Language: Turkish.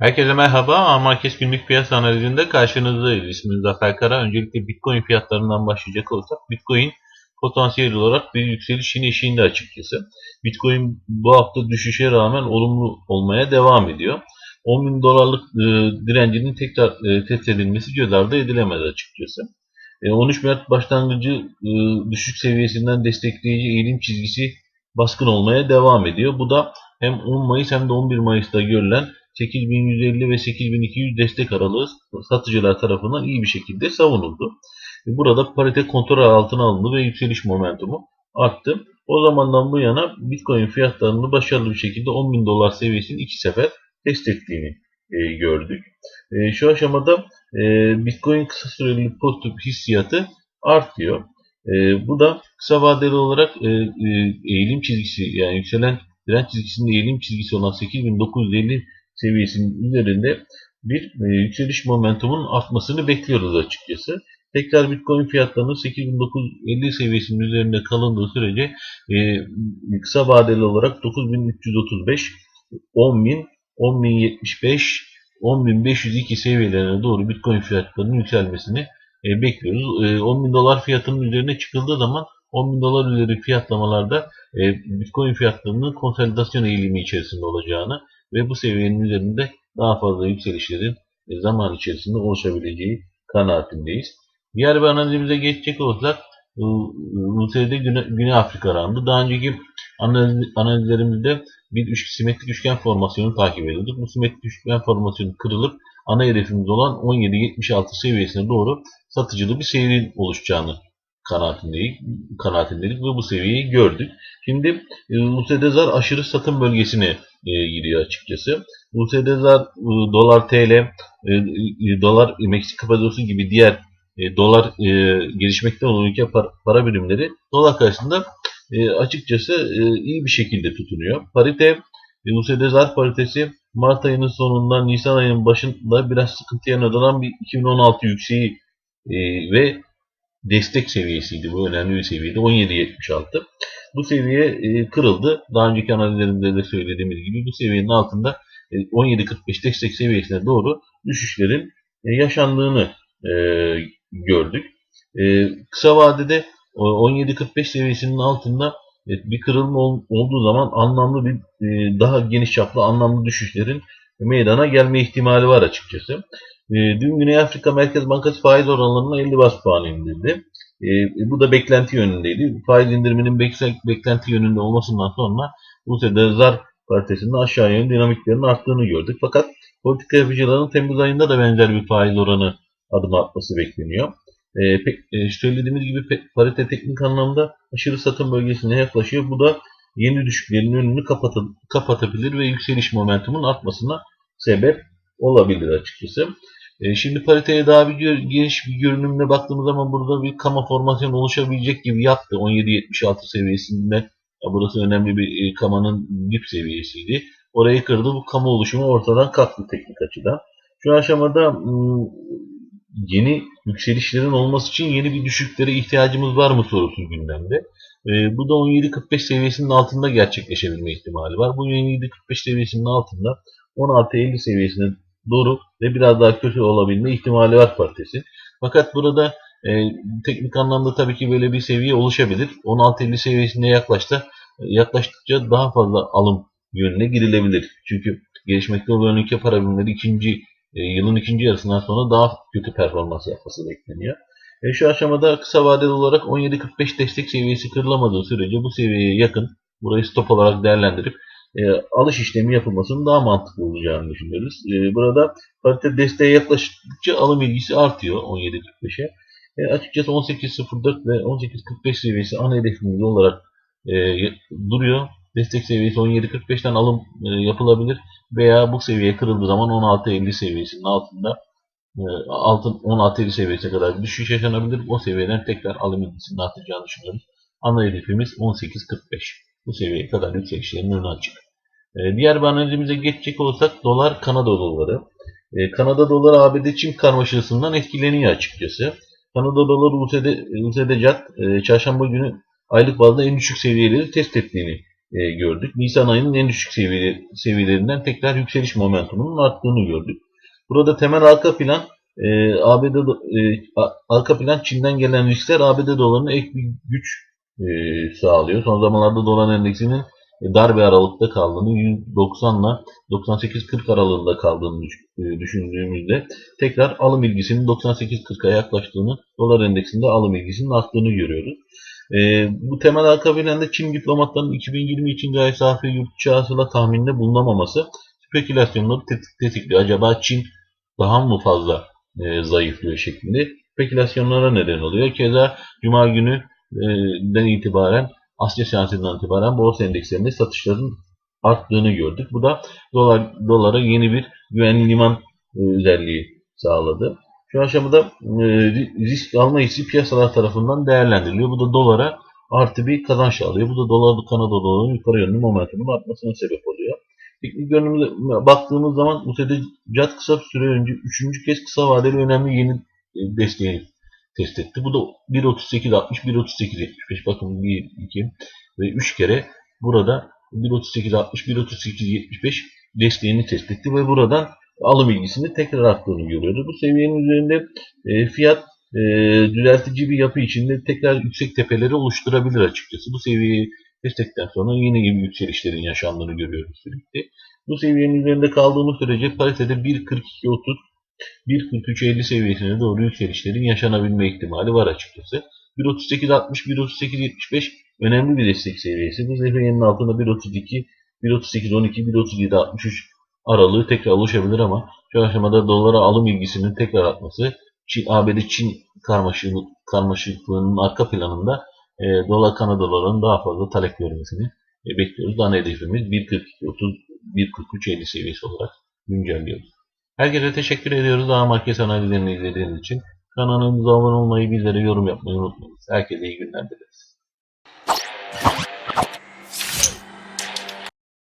Herkese merhaba. Amarkes günlük piyasa analizinde karşınızdayız. İsmim Zafer Kara. Öncelikle Bitcoin fiyatlarından başlayacak olursak Bitcoin potansiyel olarak bir yükselişin eşiğinde açıkçası. Bitcoin bu hafta düşüşe rağmen olumlu olmaya devam ediyor. 10 bin dolarlık e, direncinin tekrar e, test edilmesi göz ardı edilemez açıkçası. E, 13 Mart başlangıcı e, düşük seviyesinden destekleyici eğilim çizgisi baskın olmaya devam ediyor. Bu da hem 10 Mayıs hem de 11 Mayıs'ta görülen 8150 ve 8200 destek aralığı satıcılar tarafından iyi bir şekilde savunuldu. Burada parite kontrol altına alındı ve yükseliş momentumu arttı. O zamandan bu yana Bitcoin fiyatlarını başarılı bir şekilde 10.000 dolar seviyesini iki sefer test ettiğini e, gördük. E, şu aşamada e, Bitcoin kısa süreli pozitif hissiyatı artıyor. E, bu da kısa vadeli olarak e, e, eğilim çizgisi yani yükselen direnç çizgisinde eğilim çizgisi olan 8950 seviyesinin üzerinde bir e, yükseliş momentumunun artmasını bekliyoruz açıkçası. Tekrar Bitcoin fiyatlarının 8950 seviyesinin üzerinde kalındığı sürece e, kısa vadeli olarak 9335, 10000, 10075, 10502 seviyelerine doğru Bitcoin fiyatlarının yükselmesini e, bekliyoruz. E, 10.000 dolar fiyatının üzerine çıkıldığı zaman 10.000 dolar üzeri fiyatlamalarda e, Bitcoin fiyatlarının konsolidasyon eğilimi içerisinde olacağını ve bu seviyenin üzerinde daha fazla yükselişlerin e, zaman içerisinde oluşabileceği kanaatindeyiz. Diğer bir analizimize geçecek olursak USD Güney, Afrika randı. Daha önceki analiz, analizlerimizde bir üç, simetrik üçgen formasyonu takip ediyorduk. Bu simetrik üçgen formasyonu kırılıp ana hedefimiz olan 17.76 seviyesine doğru satıcılı bir seyrin oluşacağını kanaatindeyiz, kanaatindeyiz ve bu seviyeyi gördük. Şimdi USD zar aşırı satım bölgesine e, giriyor açıkçası. USD zar e, dolar TL, e, e, dolar Meksika pesosu gibi diğer e, dolar e, gelişmekte olan ülke para, para birimleri dolar karşısında e, açıkçası e, iyi bir şekilde tutunuyor. Parite e, USD zar paritesi Mart ayının sonundan Nisan ayının başında biraz sıkıntıya neden olan bir 2016 yükseği e, ve destek seviyesiydi. Bu önemli bir seviyeydi. 17.76. Bu seviye e, kırıldı. Daha önceki analizlerimde de söylediğimiz gibi bu seviyenin altında e, 17.45 destek seviyesine doğru düşüşlerin e, yaşandığını e, gördük. E, kısa vadede 17.45 seviyesinin altında e, bir kırılma ol, olduğu zaman anlamlı bir e, daha geniş çaplı anlamlı düşüşlerin meydana gelme ihtimali var açıkçası. E, dün Güney Afrika Merkez Bankası faiz oranlarına 50 bas puan indirdi. Bu da beklenti yönündeydi. Faiz indiriminin beklenti yönünde olmasından sonra sefer zar paritesinde aşağı yönlü dinamiklerin arttığını gördük. Fakat politika yapıcıların Temmuz ayında da benzer bir faiz oranı adım atması bekleniyor. E, pek, e, söylediğimiz gibi pe, parite teknik anlamda aşırı satım bölgesine yaklaşıyor. Bu da yeni düşüklerin önünü kapatı, kapatabilir ve yükseliş momentumun artmasına sebep olabilir açıkçası. E, şimdi pariteye daha bir geniş bir görünümle baktığımız zaman burada bir kama formasyonu oluşabilecek gibi yaptı. 17.76 seviyesinde ya burası önemli bir e, kamanın dip seviyesiydi. Orayı kırdı. Bu kama oluşumu ortadan kalktı teknik açıdan. Şu aşamada yeni yükselişlerin olması için yeni bir düşüklere ihtiyacımız var mı sorusu gündemde. E, bu da 17.45 seviyesinin altında gerçekleşebilme ihtimali var. Bu 17.45 seviyesinin altında 16.50 seviyesine doğru ve biraz daha kötü olabilme ihtimali var paritesi. Fakat burada e, teknik anlamda tabii ki böyle bir seviye oluşabilir. 16.50 seviyesine yaklaşta, yaklaştıkça daha fazla alım yönüne girilebilir. Çünkü gelişmekte olan ülke para birimleri ikinci yılın ikinci yarısından sonra daha kötü performans yapması bekleniyor. E, şu aşamada kısa vadeli olarak 17.45 destek seviyesi kırılamadığı sürece bu seviyeye yakın burayı stop olarak değerlendirip e, alış işlemi yapılmasının daha mantıklı olacağını düşünüyoruz. E, burada parite desteğe yaklaştıkça alım ilgisi artıyor 17.45'e. E, açıkçası 18.04 ve 18.45 seviyesi ana hedefimiz olarak e, duruyor. Destek seviyesi 17.45'ten alım e, yapılabilir veya bu seviye kırıldığı zaman 16.50 seviyesinin altında e, altın 16.50 seviyesine kadar düşüş yaşanabilir. O seviyeden tekrar alım ilgisinin artacağını düşünüyoruz. Ana hedefimiz 18.45. Bu seviyeye kadar yükselişlerin önü açık. E, diğer bir analizimize geçecek olursak dolar Kanada doları. Kanada doları ABD Çin karmaşasından etkileniyor açıkçası. Kanada doları USD, USD CAD çarşamba günü aylık bazda en düşük seviyeleri test ettiğini e, gördük. Nisan ayının en düşük seviyeleri, seviyelerinden tekrar yükseliş momentumunun arttığını gördük. Burada temel arka plan e, ABD e, arka plan Çin'den gelen riskler ABD dolarına ek bir güç e, sağlıyor. Son zamanlarda dolar endeksinin e, dar bir aralıkta kaldığını 190 ile 98-40 aralığında kaldığını e, düşündüğümüzde tekrar alım ilgisinin 98-40'a yaklaştığını, dolar endeksinde alım ilgisinin arttığını görüyoruz. E, bu temel arka planda Çin diplomatlarının 2020 için gayri safi yurt içi hasıla bulunamaması spekülasyonları tetik- tetikliyor. Acaba Çin daha mı fazla e, zayıflıyor şeklinde spekülasyonlara neden oluyor. Keza Cuma günü e, den itibaren Asya seansından itibaren borsa endekslerinde satışların arttığını gördük. Bu da dolar dolara yeni bir güvenli liman e, özelliği sağladı. Şu aşamada e, ri- risk alma hissi piyasalar tarafından değerlendiriliyor. Bu da dolara artı bir kazanç sağlıyor. Bu da dolar Kanada dolarının yukarı yönlü momentumun artmasına sebep oluyor. Teknik görünümde baktığımız zaman bu tedaviyat kısa süre önce üçüncü kez kısa vadeli önemli yeni e, desteğini test etti. Bu da 1.38 60, 1.38 75. Bakın 1, 2 ve 3 kere burada 1.38 60, 1.38 75 desteğini test etti ve buradan alım ilgisini tekrar arttığını görüyoruz. Bu seviyenin üzerinde e, fiyat e, düzeltici bir yapı içinde tekrar yüksek tepeleri oluşturabilir açıkçası. Bu seviyeyi test ettikten sonra yine gibi yükselişlerin yaşandığını görüyoruz sürekli. Bu seviyenin üzerinde kaldığımız sürece paritede 1.42.30 1.43.50 seviyesine doğru yükselişlerin yaşanabilme ihtimali var açıkçası. 1.38.60, 1.38.75 önemli bir destek seviyesi. Bu seviyenin altında 1.32, 1.38.12, 1.37.63 aralığı tekrar oluşabilir ama şu aşamada dolara alım ilgisinin tekrar artması Çin, ABD-Çin karmaşık, karmaşıklığının arka planında e, dolar Kanada dolarının daha fazla talep görmesini e, bekliyoruz. Ana hedefimiz 1.42.30, 1.43.50 seviyesi olarak güncelliyoruz. Herkese teşekkür ediyoruz. Daha market analizlerini izlediğiniz için. Kanalımıza abone olmayı, bizlere yorum yapmayı unutmayın. Herkese iyi günler dileriz.